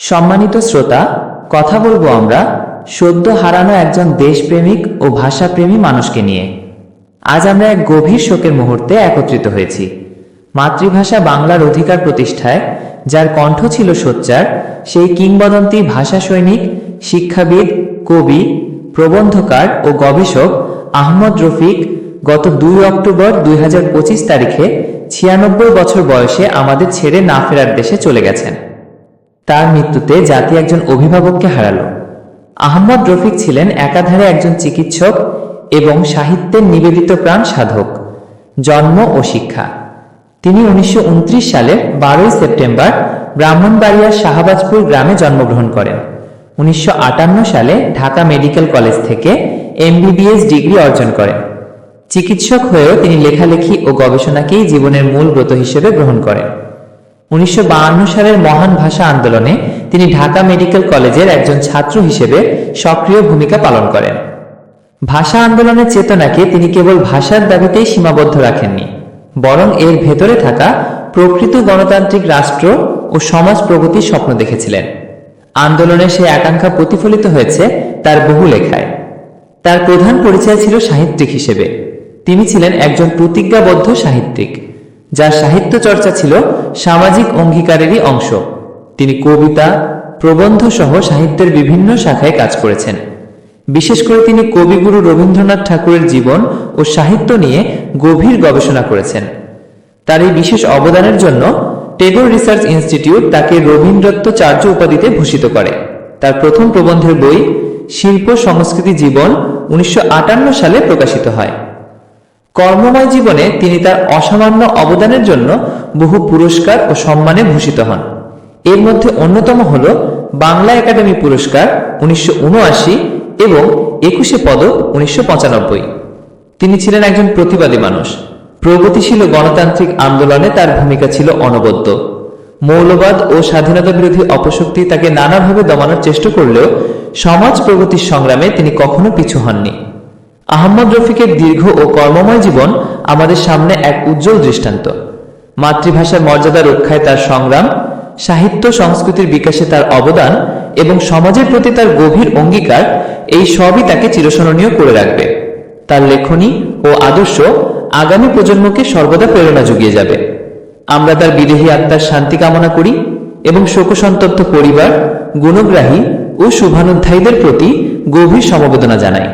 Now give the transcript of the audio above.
সম্মানিত শ্রোতা, কথা বলব আমরা সদ্য হারানো একজন দেশপ্রেমিক ও ভাষাপ্রেমী মানুষকে নিয়ে। আজ আমরা এক গভীর শোকের মুহূর্তে একত্রিত হয়েছি। মাতৃভাষা বাংলার অধিকার প্রতিষ্ঠায়, যার কণ্ঠ ছিল সোচ্চার, সেই কিংবদন্তি ভাষা সৈনিক শিক্ষাবিদ, কবি, প্রবন্ধকার ও গবেষক আহমদ রফিক গত দুই অক্টোবর দুই হাজার পঁচিশ তারিখে ছিয়ানব্বই বছর বয়সে আমাদের ছেড়ে না ফেরার দেশে চলে গেছেন। তার মৃত্যুতে জাতি একজন অভিভাবককে হারালো। আহমদ রফিক ছিলেন একাধারে একজন চিকিৎসক এবং সাহিত্যের নিবেদিত প্রাণ সাধক। জন্ম ও শিক্ষা। তিনি উনিশশো উনত্রিশ সালের বারোই সেপ্টেম্বর ব্রাহ্মণবাড়িয়ার শাহবাজপুর গ্রামে জন্মগ্রহণ করেন। উনিশশো আটান্ন সালে ঢাকা মেডিকেল কলেজ থেকে এমবিবিএস ডিগ্রি অর্জন করেন। চিকিৎসক হয়েও তিনি লেখালেখি ও গবেষণাকেই জীবনের মূল ব্রত হিসেবে গ্রহণ করেন। উনিশশো সালের মহান ভাষা আন্দোলনে তিনি ঢাকা মেডিকেল কলেজের একজন ছাত্র হিসেবে সক্রিয় ভূমিকা পালন করেন। ভাষা আন্দোলনের চেতনাকে তিনি কেবল ভাষার দাবিতেই সীমাবদ্ধ রাখেননি, বরং এর ভেতরে থাকা প্রকৃত গণতান্ত্রিক রাষ্ট্র ও সমাজ প্রগতির স্বপ্ন দেখেছিলেন। আন্দোলনের সেই আকাঙ্ক্ষা প্রতিফলিত হয়েছে তার বহু লেখায়। তার প্রধান পরিচয় ছিল সাহিত্যিক হিসেবে। তিনি ছিলেন একজন প্রতিজ্ঞাবদ্ধ সাহিত্যিক। যার সাহিত্য চর্চা ছিল সামাজিক অঙ্গীকারেরই অংশ। তিনি কবিতা প্রবন্ধ সহ সাহিত্যের বিভিন্ন শাখায় কাজ করেছেন। বিশেষ করে তিনি কবিগুরু রবীন্দ্রনাথ ঠাকুরের জীবন ও সাহিত্য নিয়ে গভীর গবেষণা করেছেন। তার এই বিশেষ অবদানের জন্য টেগোর রিসার্চ ইনস্টিটিউট তাকে রবীন্দ্রত্বচার্য উপাধিতে ভূষিত করে। তার প্রথম প্রবন্ধের বই শিল্প সংস্কৃতি জীবন উনিশশো আটান্ন সালে প্রকাশিত হয়। কর্মময় জীবনে তিনি তার অসামান্য অবদানের জন্য বহু পুরস্কার ও সম্মানে ভূষিত হন। এর মধ্যে অন্যতম হল বাংলা একাডেমি পুরস্কার উনিশশো উনআশি এবং একুশে পদক উনিশশো তিনি ছিলেন একজন প্রতিবাদী মানুষ। প্রগতিশীল গণতান্ত্রিক আন্দোলনে তার ভূমিকা ছিল অনবদ্য। মৌলবাদ ও স্বাধীনতা বিরোধী অপশক্তি তাকে নানাভাবে দমানোর চেষ্টা করলেও সমাজ প্রগতির সংগ্রামে তিনি কখনো পিছু হননি। আহমদ রফিকের দীর্ঘ ও কর্মময় জীবন আমাদের সামনে এক উজ্জ্বল দৃষ্টান্ত। মাতৃভাষার মর্যাদা রক্ষায় তার সংগ্রাম, সাহিত্য সংস্কৃতির বিকাশে তার অবদান এবং সমাজের প্রতি তার গভীর অঙ্গীকার, এই সবই তাকে চিরস্মরণীয় করে রাখবে। তার লেখনী ও আদর্শ আগামী প্রজন্মকে সর্বদা প্রেরণা জুগিয়ে যাবে। আমরা তার বিদেহী আত্মার শান্তি কামনা করি এবং শোকসন্তপ্ত পরিবার, গুণগ্রাহী ও শুভানুধ্যায়ীদের প্রতি গভীর সমবেদনা জানাই।